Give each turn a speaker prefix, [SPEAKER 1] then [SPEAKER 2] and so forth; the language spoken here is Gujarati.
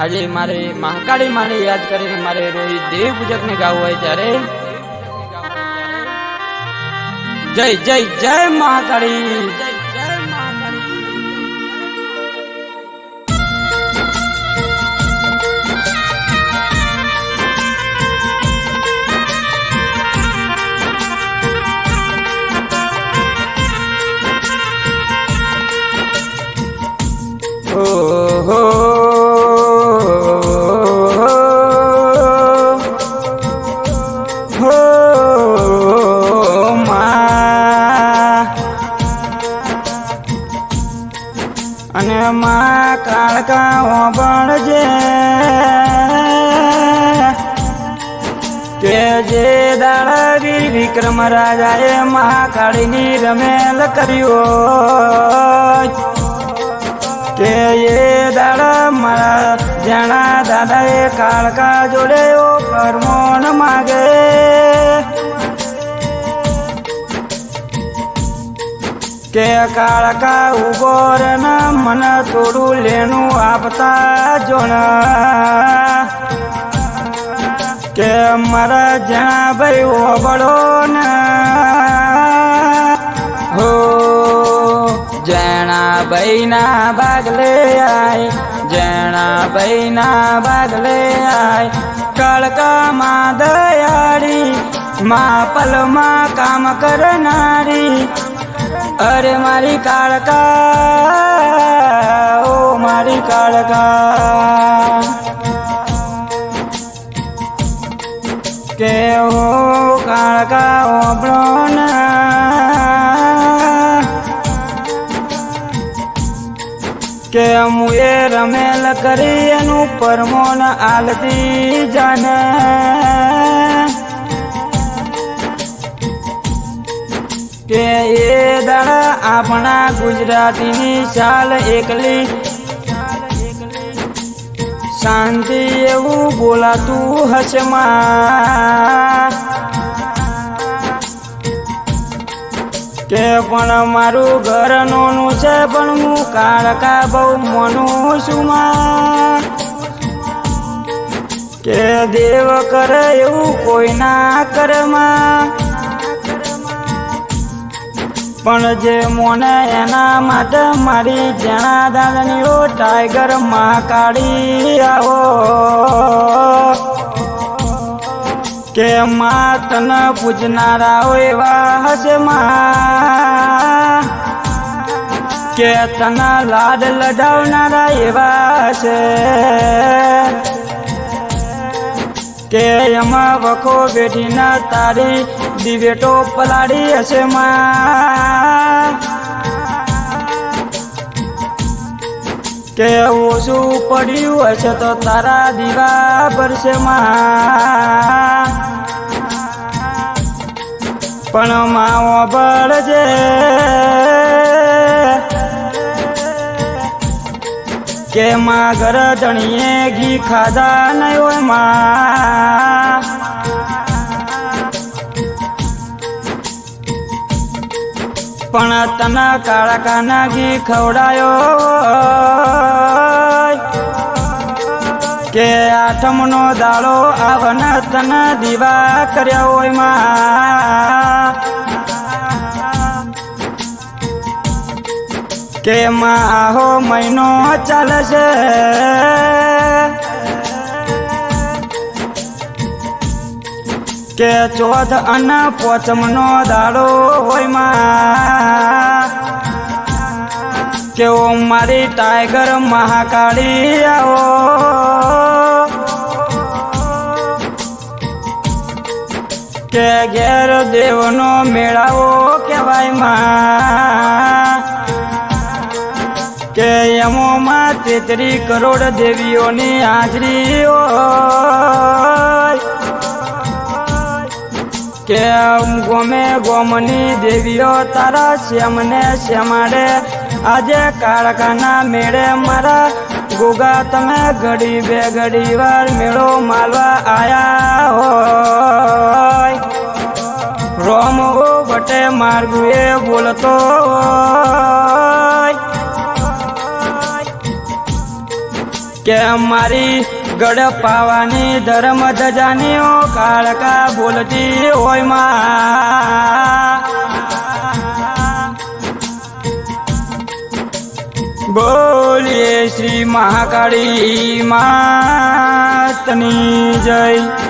[SPEAKER 1] આજે મારે મહાકાળી માને યાદ કરીને મારે રોહિત દેવ પૂજકને ગાવું હોય ત્યારે જય જય જય મહાકાળી. કાળકા ઓબણજે કે જે દાળવી વિક્રમ રાજાએ મહાકાળીની રમેલ કર્યો કે એ દાડા મારા જાણા દાદાએ કાળકા જોડે પરમોણ માગે. કે કાળકા ઊભો ના, મન થોડું લેનું આપતા જોણ. કે મારા જ્યાં ભાઈ ઓબળો ના. હો, જણા બૈના ભાગલે આય, જણા બૈના ભાગલે આય. કળકામાં દયાળી મા પલમાં કામ કરનારી. અરે મારી કાળકા, ઓ મારી કાળકા. કે ઓ કાળકા ઓબળો કે હું એ રમેલ કરી એનું પરમોન આલતી જાને. કે એ દાડા આપણા ગુજરાતીની ચાલ એકલી. શાંતિ એવું બોલાતું હશે કે પણ મારું ઘર નોનું છે, પણ હું કાળકા બહુ મોનું કે દેવ કરે એવું કોઈ ના કરે માં. પણ જે મોને એના માટે મારી જણા દાદણીઓ ટાઈગરમાં કાઢી આવો. કે માં તને પૂજનારા એવા હશે માં? કે તને લાડ લડાવનારા એવા હશે? કે એમાં વખો બેઠીના તારી દિવેટો પલાડી હશે માં. કે ઓછું પડ્યું હશે તો તારા દીવા ભરશે માં. પણ માવો બળજે કે માં ઘર ધણીએ ઘી ખાધા નહીં હોયમાં. પણ તના કાળા કાના ઘી ખવડાયો. કે આઠમનો દાડો આવન તને દીવા કર્યા હોયમાં. કે માં આહો મહિનો ચાલે કે ચોથ અન પોચમનો દાડો હોયમાં. મારી ટાઈગર મહાકાળી આવો. કે ઘેર દેવનો મેળાવો કહેવાયમાં. કે એમોમાં તેત્રી કરોડ દેવીઓની હાજરી હોય કે ગોમે ગોમની દેવીઓ તારા શ્યામને શ્યામાડે. આજે કાળકાના મેળે મારા ગોગા તમે ઘડી બે ઘડી વાર મેળો માલવા આયા હોય. રોમ વટે માર્ગુએ બોલતો હોય. કે મારી ગઢ પાવાની ધર્મ ધજાનીઓ કાળકા બોલતી હોયમાં. બોલીએ શ્રી મહાકાળી માતની જય.